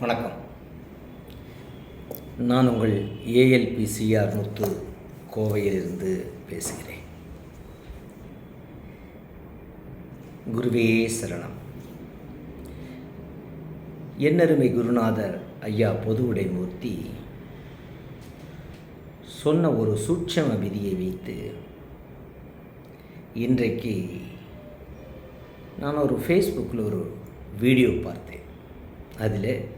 வணக்கம். நான் உங்கள் ஏஎல்பிசிஆர் முத்து கோவையிலிருந்து பேசுகிறேன். குருவே சரணம். என்னருமை குருநாதர் ஐயா பொதுவுடைமூர்த்தி சொன்ன ஒரு சூட்சம விதியை வைத்து இன்றைக்கு நான் ஒரு ஃபேஸ்புக்கில் ஒரு வீடியோ பார்த்தேன். அதில்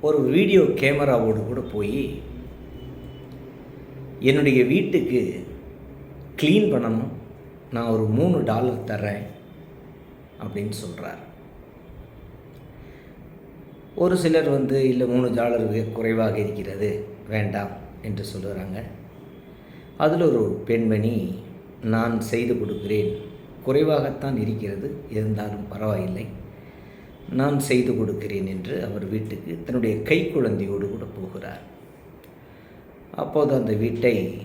ஒரு வீடியோ கேமராவோடு கூட போய் என்னுடைய வீட்டுக்கு க்ளீன் பண்ணணும். நான் ஒரு மூணு டாலர் தர்றேன் அப்படின்னு சொல்கிறார் ஒரு சிலர் வந்து இல்லை மூணு டாலர் குறைவாக இருக்கிறது. வேண்டாம் என்று சொல்கிறாங்க அதில் ஒரு பெண்மணி நான் செய்து கொடுக்கிறேன். குறைவாகத்தான் இருக்கிறது. இருந்தாலும் பரவாயில்லை. நான் செய்து கொடுக்கிறேன் என்று அவர் வீட்டுக்கு தன்னுடைய கை குழந்தையோடு கூட போகிறார். அப்போது அந்த வீட்டை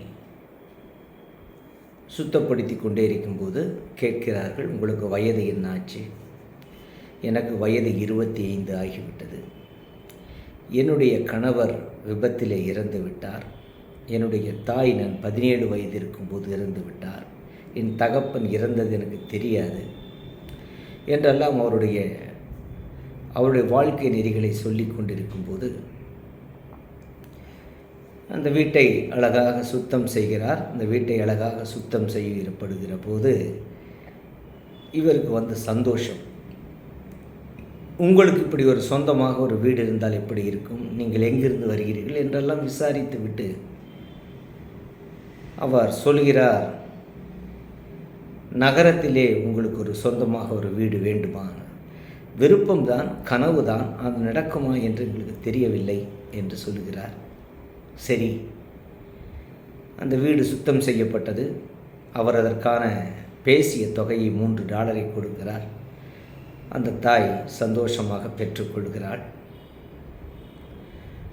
சுத்தப்படுத்தி கொண்டே இருக்கும்போது கேட்கிறார்கள் உங்களுக்கு வயது என்ன ஆச்சு எனக்கு வயது இருபத்தி ஐந்து ஆகிவிட்டது. என்னுடைய கணவர் விபத்திலே இறந்து விட்டார். என்னுடைய தாய் நான் பதினேழு வயது இருக்கும்போது இறந்து விட்டார். என் தகப்பன் இறந்தது எனக்கு தெரியாது என்றெல்லாம் அவருடைய அவருடைய வாழ்க்கை நெறிகளை சொல்லி கொண்டிருக்கும்போது அந்த வீட்டை அழகாக சுத்தம் செய்கிறார். அந்த வீட்டை அழகாக சுத்தம் செய்யப்படுகிற போது இவருக்கு வந்து சந்தோஷம். உங்களுக்கு இப்படி ஒரு சொந்தமாக ஒரு வீடு இருந்தால் எப்படி இருக்கும்? நீங்கள் எங்கிருந்து வருகிறீர்கள்? என்றெல்லாம் விசாரித்து விட்டு அவர் சொல்கிறார் நகரத்திலே உங்களுக்கு ஒரு சொந்தமாக ஒரு வீடு வேண்டுமா? விருப்பம்தான் கனவுதான் அது நடக்குமா என்று எங்களுக்கு தெரியவில்லை என்று சொல்லுகிறார் சரி அந்த வீடு சுத்தம் செய்யப்பட்டது. அவர் அதற்கான பேசிய தொகையை மூன்று டாலரை கொடுக்கிறார். அந்த தாய் சந்தோஷமாக பெற்றுக்கொள்கிறாள்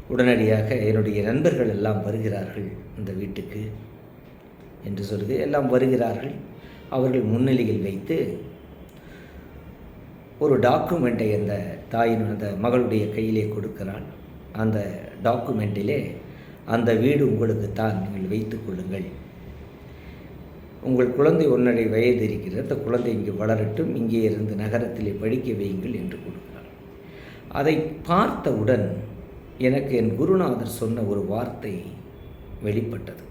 உடனடியாக என்னுடைய நண்பர்கள் எல்லாம் வருகிறார்கள் அந்த வீட்டுக்கு என்று சொல்லுது. எல்லாம் வருகிறார்கள். அவர்கள் முன்னிலையில் வைத்து ஒரு டாக்குமெண்ட்டை அந்த தாயின் அந்த மகளுடைய கையிலே கொடுக்கிறான் அந்த டாக்குமெண்ட்டிலே அந்த வீடு உங்களுக்கு தான் நீங்கள் வைத்து கொள்ளுங்கள். உங்கள் குழந்தை ஒன்றரை வயது இருக்கிறது. அந்த குழந்தை இங்கு வளரட்டும். இங்கே இருந்து நகரத்திலே படிக்க வையுங்கள் என்று கொடுக்கிறார் அதை பார்த்தவுடன் எனக்கு என் குருநாதர் சொன்ன ஒரு வார்த்தை வெளிப்பட்டது.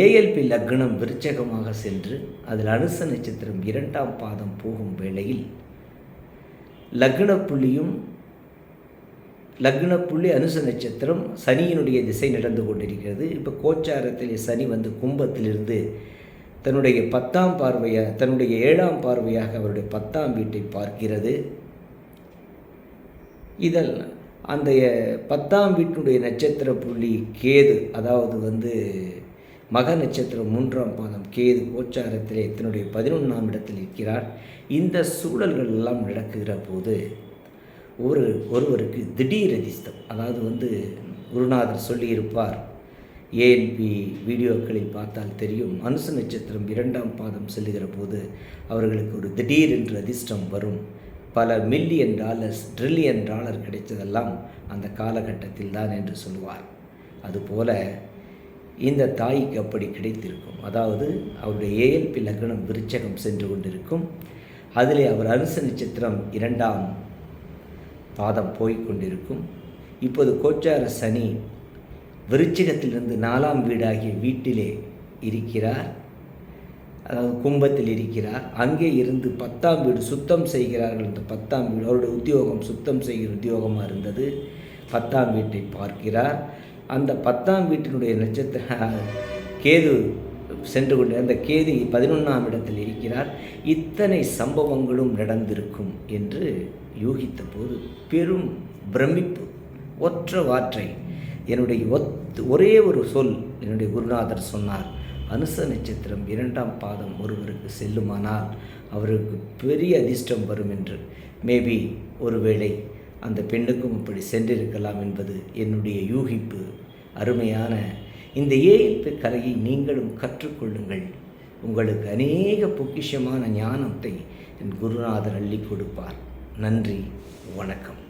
ஏஎல்பி லக்னம் விருச்சகமாக சென்று அதில் அனுச நட்சத்திரம் இரண்டாம் பாதம் போகும் வேளையில் லக்ன புள்ளியும் லக்ன புள்ளி அனுச நட்சத்திரம் சனியினுடைய திசை நடந்து கொண்டிருக்கிறது. இப்போ கோச்சாரத்தில் சனி வந்து கும்பத்திலிருந்து தன்னுடைய பத்தாம் பார்வையாக தன்னுடைய ஏழாம் பார்வையாக அவருடைய பத்தாம் வீட்டை பார்க்கிறது. இதல் அந்த பத்தாம் வீட்டினுடைய நட்சத்திர புள்ளி கேது அதாவது வந்து மக நட்சத்திரம் மூன்றாம் பாதம் கேது கோச்சாரத்திலே தன்னுடைய பதினொன்றாம் இடத்தில் இருக்கிறார். இந்த சூழல்கள் எல்லாம் நடக்குகிற போது ஒரு ஒருவருக்கு திடீர் அதிர்ஷ்டம். அதாவது வந்து குருநாதர் சொல்லியிருப்பார் ஏஎன்பி வீடியோக்களில் பார்த்தால் தெரியும் அனுச நட்சத்திரம் இரண்டாம் பாதம் செல்லுகிற போது அவர்களுக்கு ஒரு திடீர் என்று அதிர்ஷ்டம் வரும். பல மில்லியன் டாலர்ஸ் ட்ரில்லியன் டாலர் கிடைத்ததெல்லாம் அந்த காலகட்டத்தில் தான் என்று சொல்லுவார். அதுபோல இந்த தாய்க்கு அப்படி கிடைத்திருக்கும். அதாவது அவருடைய ஏஎல்பி லக்னம் விருச்சகம் சென்று கொண்டிருக்கும். அதிலே அவர் அனுச நட்சத்திரம் இரண்டாம் பாதம் போய்க் கொண்டிருக்கும். இப்போது கோச்சார சனி விருச்சிகத்திலிருந்து நாலாம் வீடாகிய வீட்டிலே இருக்கிறார். அதாவது கும்பத்தில் இருக்கிறார். அங்கே இருந்து பத்தாம் வீடு சுத்தம் செய்கிறார்கள் அந்த பத்தாம் வீடு. அவருடைய உத்தியோகம் சுத்தம் செய்கிற உத்தியோகமாக இருந்தது. பத்தாம் வீட்டை பார்க்கிறார். அந்த பத்தாம் வீட்டினுடைய நட்சத்திர கேது சென்று கொண்டு அந்த கேது பதினொன்றாம் இடத்தில் இருக்கிறார். இத்தனை சம்பவங்களும் நடந்திருக்கும் என்று யூகித்த போது பெரும் பிரமிப்பு ஒற்ற வாற்றை. என்னுடைய ஒத் ஒரே ஒரு சொல் என்னுடைய குருநாதர் சொன்னார். அனுச நட்சத்திரம் இரண்டாம் பாதம் ஒருவருக்கு செல்லுமானால் அவருக்கு பெரிய அதிர்ஷ்டம் வரும் என்று. மேபி ஒருவேளை அந்த பெண்ணுக்கும் இப்படி சென்றிருக்கலாம் என்பது என்னுடைய யூகிப்பு. அருமையான இந்த ஏஎல்பி கலையை நீங்களும் கற்றுக்கொள்ளுங்கள். உங்களுக்கு அநேக பொக்கிஷமான ஞானத்தை என் குருநாதர் அள்ளி கொடுப்பார். நன்றி வணக்கம்.